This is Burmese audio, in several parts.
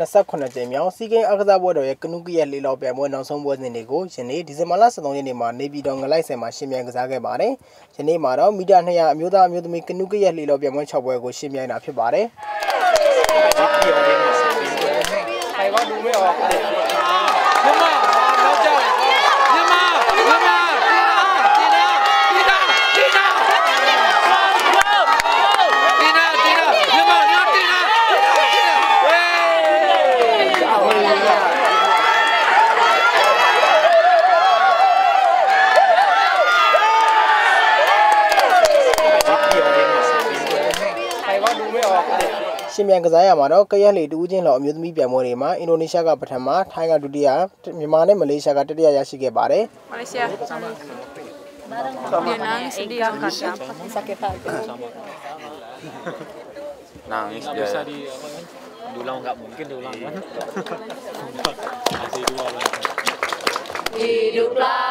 28ကြိမ်မြောက်စီးကိန်းအားကစားပွဲတော်ရဲ့ကနုကရဲ့လေးလောက်ပြိုင်ပွဲနောက်ဆုံးပွဲစဉ်တွေကိုယနေ့ဒီဇင်ဘာလ13ရက်နေ့မှာနေပြည်တော်ငလိုက်ဆယ်မှာရှင်းပြကစားခဲ့ပါတယ်။ယနေ့မှာတော့မီတာ200အမျိုးသားအမျိုးသမီးကနုကရဲ့လေးလောက်ပြိုင်ပွဲ6ပွဲကိုရှင်းပြနေတာဖြစ်ပါတယ်။ ရှင်မြန်ကစားရမှာတော့ကရက်လေတူးချင်းလော်အမျိုးသမီးပြိုင်ပွဲတွေမှာအင်ဒိုနီးရှားကပထမထိုင်းကဒုတိယမြန်မာနဲ့မလေးရှားကတတိယရရှိခဲ့ပါတယ် Malaysia. Dia nangis sedih sakit hati. nangis nggak dia bisa di apa namanya, diulang nggak mungkin diulang kan masih dua lagi Hiduplah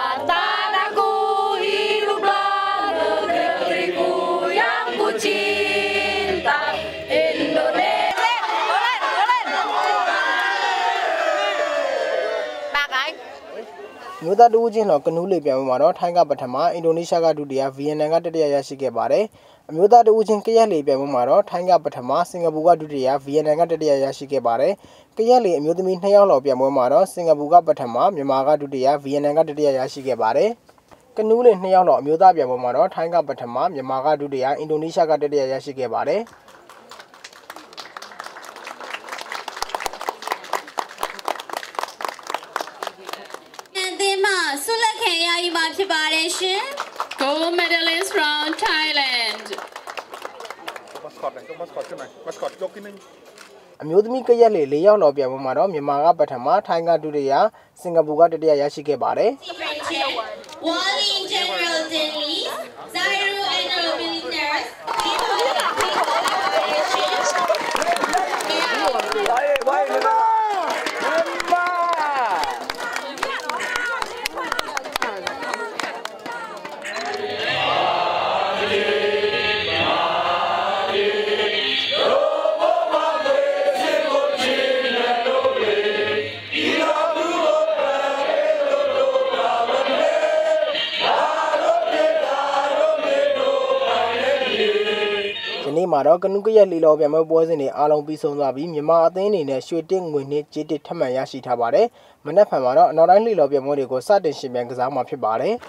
မြို့သားတူးချင်းလော်ကနူးလေပြိုင်ပွဲမှာတော့ထိုင်းကပထမအင်ဒိုနီးရှားကဒုတိယဗီယက်နမ်ကတတိယရရှိခဲ့ပါတယ်အမျိုးသားတူးချင်းကရက်လေပြိုင်ပွဲမှာတော့ထိုင်းကပထမစင်ကာပူကဒုတိယဗီယက်နမ်ကတတိယရရှိခဲ့ပါတယ်ကရက်လေအမျိုးသမီး2ယောက်လော်ပြိုင်ပွဲမှာတော့စင်ကာပူကပထမမြန်မာကဒုတိယဗီယက်နမ်ကတတိယရရှိခဲ့ပါတယ်ကနူးလေ2ယောက်လော်အမျိုးသားပြိုင်ပွဲမှာတော့ထိုင်းကပထမမြန်မာကဒုတိယအင်ဒိုနီးရှားကတတိယရရှိခဲ့ပါတယ် အသင်းမှ ဆုလက်ခံရယူမှာဖြစ်ပါတယ်ရှင် Gold medalist from Thailand မတ်စကော့တယ်မတ်စကော့ကျွန်မမတ်စကော့ကြောက်ကင်းနေအမျိုးသမီးကရက်လေ၄ရောက်တော့ပြန်ပေါ်မှာတော့မြန်မာကပထမထိုင်းကဒုတိယစင်ကာပူကတတိယရရှိခဲ့ပါတယ်။ Warning General Denise နေ့မှာတော့ကနုကရက်လီလောပြိုင်ပွဲပွဲစဉ်တွေအားလုံးပြီးဆုံးသွားပြီးမြန်မာအသင်းအနေနဲ့ရွှေတစ်ငွေနှစ်ဂျစ်တစ်ထပ်မံရရှိထားပါတယ်။မနက်ဖြန်မှာတော့အနောက်တိုင်းလီလောပြိုင်ပွဲတွေကိုစတင်ရှင်ပြန်ကစားမှာဖြစ်ပါတယ်။